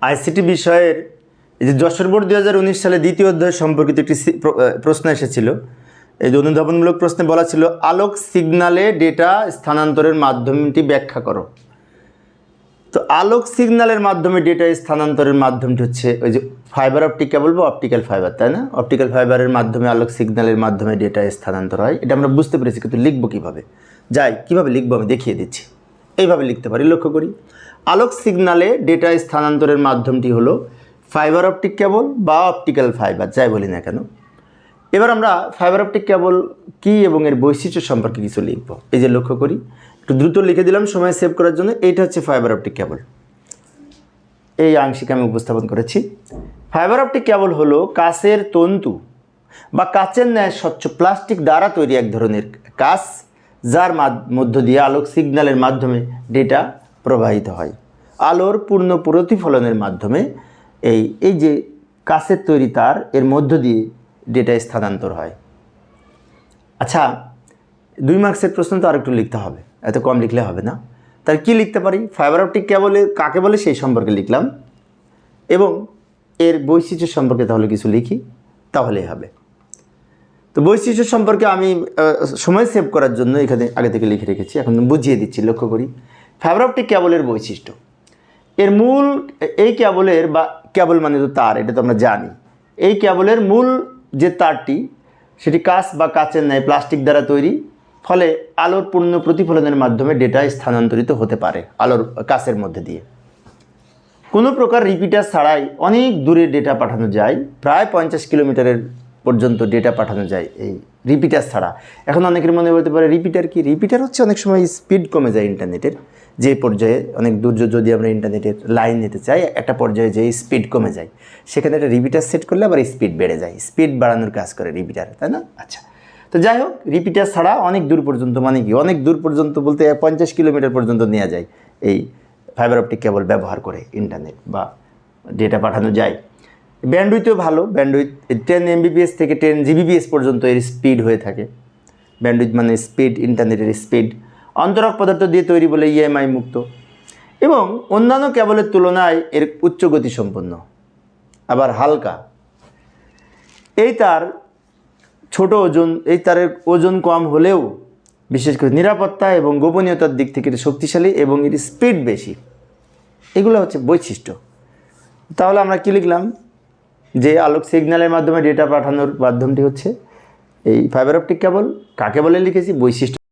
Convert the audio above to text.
ICT বিষয়ের যে Jessore board দু হাজার উনিশ সালে দ্বিতীয় অধ্যায় সম্পর্কিত একটি প্র- প্রশ্ন এসেছিল। এই যে অনুধাবনমূলক প্রশ্নে বলা ছিল, আলোক সিগনালে ডেটা স্থানান্তরের মাধ্যমটি ব্যাখ্যা করো। তো আলোক সিগনালের মাধ্যমে ডেটা স্থানান্তরের মাধ্যমটি হচ্ছে ওই যে ফাইবার অপটিক কেবল বা অপটিক্যাল ফাইবার তাই না? অপটিক্যাল ফাইবারের মাধ্যমে, আলোক সিগনালের মাধ্যমে ডেটা স্থানান্তর হয়। এটা আমরা বুঝতে পেরেছি, কিন্তু লিখব কীভাবে? যাই, কীভাবে লিখব আমি দেখিয়ে দিচ্ছি। এইভাবে লিখতে পারি, লক্ষ্য করি। আলোক সিগনালে ডেটা স্থানান্তরের মাধ্যমটি হলো ফাইবার অপটিক কেবল বা অপটিক্যাল ফাইবার যাই বলি না কেন। এবার আমরা ফাইবার অপটিক কেবল কী এবং এর বৈশিষ্ট্য সম্পর্কে কিছু লিখব। এই যে লক্ষ্য করি, একটু দ্রুত লিখে দিলাম, সময় সেভ করার জন্য। এইটা হচ্ছে ফাইবার অপটিক কেবল এই আংশিক আমি উপস্থাপন করেছি। ফাইবার অপটিক কেবল হলো কাচের তন্তু বা কাচের ন্যায় স্বচ্ছ প্লাস্টিক দ্বারা তৈরি এক ধরনের কাচ, যার মধ্য দিয়ে আলোক সিগন্যালের মাধ্যমে ডেটা প্রবাহিত হয়। আলোর পূর্ণ প্রতিফলনের মাধ্যমে এই এই যে কাচের তৈরি তার, এর মধ্য দিয়ে ডেটা স্থানান্তর হয়। আচ্ছা দুই মার্কসের প্রশ্ন তো আরেকটু লিখতে হবে। এত কম লিখলে হবে না। তার কী লিখতে পারি? ফাইবার অপটিক কেবলে কাকে বলে? সেই সম্পর্কে লিখলাম। এবং এর বৈশিষ্ট্য সম্পর্কে তাহলে কিছু লিখি, তাহলেই হবে। তো বৈশিষ্ট্য সম্পর্কে আমি সময় সেভ করার জন্য এখানে আগে থেকে লিখে রেখেছি। এখন বুঝিয়ে দিচ্ছি, লক্ষ্য করি। ফাইবার অপটিক কেবলের বৈশিষ্ট্য। এর মূল, এই ক্যাবলের বা কেবল মানে তো তার, এটা তো আমরা জানি। এই ক্যাবলের মূল যে তারটি, সেটি কাঁচ বা কাচের ন্যায় প্লাস্টিক দ্বারা তৈরি, ফলে আলোর পূর্ণ প্রতিফলনের মাধ্যমে ডেটা স্থানান্তরিত হতে পারে আলোর কাচের মধ্যে দিয়ে। কোনো প্রকার রিপিটার ছাড়াই অনেক দূরে ডেটা পাঠানো যায়, প্রায় পঞ্চাশ কিলোমিটারের পর্যন্ত ডেটা পাঠানো যায় এই রিপিটার ছাড়া। এখন অনেকের মনে হতে পারে, রিপিটার কি? রিপিটার হচ্ছে অনেক সময় স্পিড কমে যায় ইন্টারনেটের। যে পর্যায়ে অনেক দূর যদি আমরা ইন্টারনেটের লাইন নিতে চাই, একটা পর্যায়ে যে স্পিড কমে যায়, সেখানে একটা রিপিটার সেট করলে আবার স্পিড বেড়ে যায়। স্পিড বাড়ানোর কাজ করে রিপিটার তাই না? আচ্ছা তো যাই হোক রিপিটার ছাড়া অনেক দূর পর্যন্ত মানে কি, অনেক দূর পর্যন্ত বলতে পঞ্চাশ কিলোমিটার পর্যন্ত নেওয়া যায় এই ফাইবার অপটিক কেবল ব্যবহার করে ইন্টারনেট বা ডেটা পাঠানো যায়। ব্যান্ডউইথও ভালো ব্যান্ডউইথ টেন এমবিপিএস থেকে টেন জিবিপিএস পর্যন্ত এর স্পিড হয়ে থাকে। ব্যান্ডউইথ মানে স্পিড ইন্টারনেটের স্পিড অন্তরক পদার্থ দিয়ে তৈরি বলে ইএমআই মুক্ত। এবং অন্যান্য কেবলের তুলনায় এর উচ্চ গতি সম্পন্ন। আবার হালকা। এই তার ছোট ওজন, এই তারের ওজন কম হলেও বিশেষ করে নিরাপত্তা এবং গোপনীয়তার দিক থেকে এটি শক্তিশালী এবং এর স্পিড বেশি। এগুলো হচ্ছে বৈশিষ্ট্য। তাহলে আমরা কী লিখলাম? যে আলোক সিগন্যালের মাধ্যমে ডেটা পাঠানোর মাধ্যমটি হচ্ছে এই ফাইবার অপটিক কেবল কাকে বলে লিখেছি? বৈশিষ্ট্য